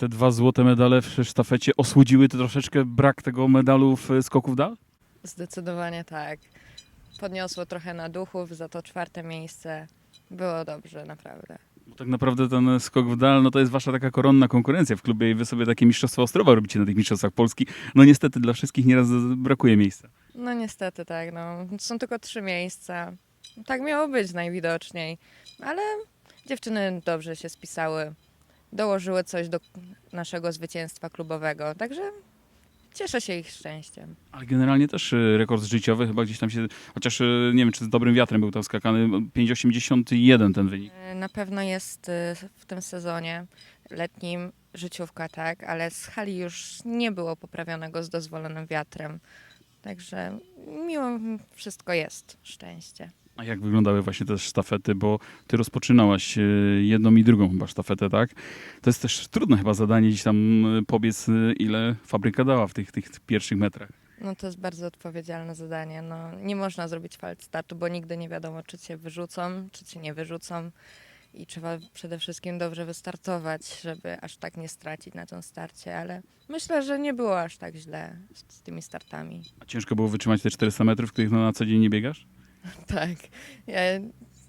te dwa złote medale w sztafecie osłodziły to troszeczkę brak tego medalu w e, skoku w dal? Zdecydowanie tak. Podniosło trochę na duchów, za to czwarte miejsce. Było dobrze, naprawdę. Bo tak naprawdę ten skok w dal, no to jest wasza taka koronna konkurencja w klubie i wy sobie takie mistrzostwa Ostrowa robicie na tych mistrzostwach Polski. No niestety dla wszystkich nieraz brakuje miejsca. No niestety tak, no. Są tylko trzy miejsca. Tak miało być najwidoczniej. Ale dziewczyny dobrze się spisały. Dołożyły coś do naszego zwycięstwa klubowego. Także cieszę się ich szczęściem. Ale generalnie też e, rekord życiowy chyba gdzieś tam się, chociaż e, nie wiem czy z dobrym wiatrem był tam skakany, 5,81 ten wynik. E, Na pewno jest y, w tym sezonie letnim życiówka, tak, ale z hali już nie było poprawionego z dozwolonym wiatrem. Także miło wszystko jest, szczęście. A jak wyglądały właśnie te sztafety, bo ty rozpoczynałaś e, jedną i drugą chyba sztafetę, tak? To jest też trudne chyba zadanie gdzieś tam e, pobiec, e, ile fabryka dała w tych, tych pierwszych metrach. No to jest bardzo odpowiedzialne zadanie. No, nie można zrobić falt startu, bo nigdy nie wiadomo, czy cię wyrzucą, czy cię nie wyrzucą. I trzeba przede wszystkim dobrze wystartować, żeby aż tak nie stracić na tym starcie, ale myślę, że nie było aż tak źle z, z tymi startami. A ciężko było wytrzymać te 400 metrów, których no, na co dzień nie biegasz? Tak. Ja,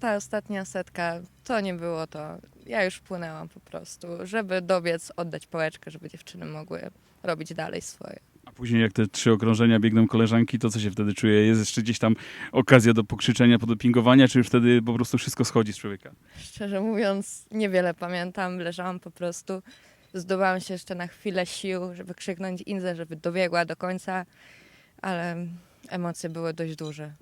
ta ostatnia setka, to nie było to. Ja już płynęłam po prostu, żeby dobiec, oddać pałeczkę, żeby dziewczyny mogły robić dalej swoje. A później jak te trzy okrążenia biegną koleżanki, to co się wtedy czuje? Jest jeszcze gdzieś tam okazja do pokrzyczenia, podopingowania, czy już wtedy po prostu wszystko schodzi z człowieka? Szczerze mówiąc, niewiele pamiętam. Leżałam po prostu. Zdobyłam się jeszcze na chwilę sił, żeby krzyknąć Inze, żeby dobiegła do końca, ale emocje były dość duże.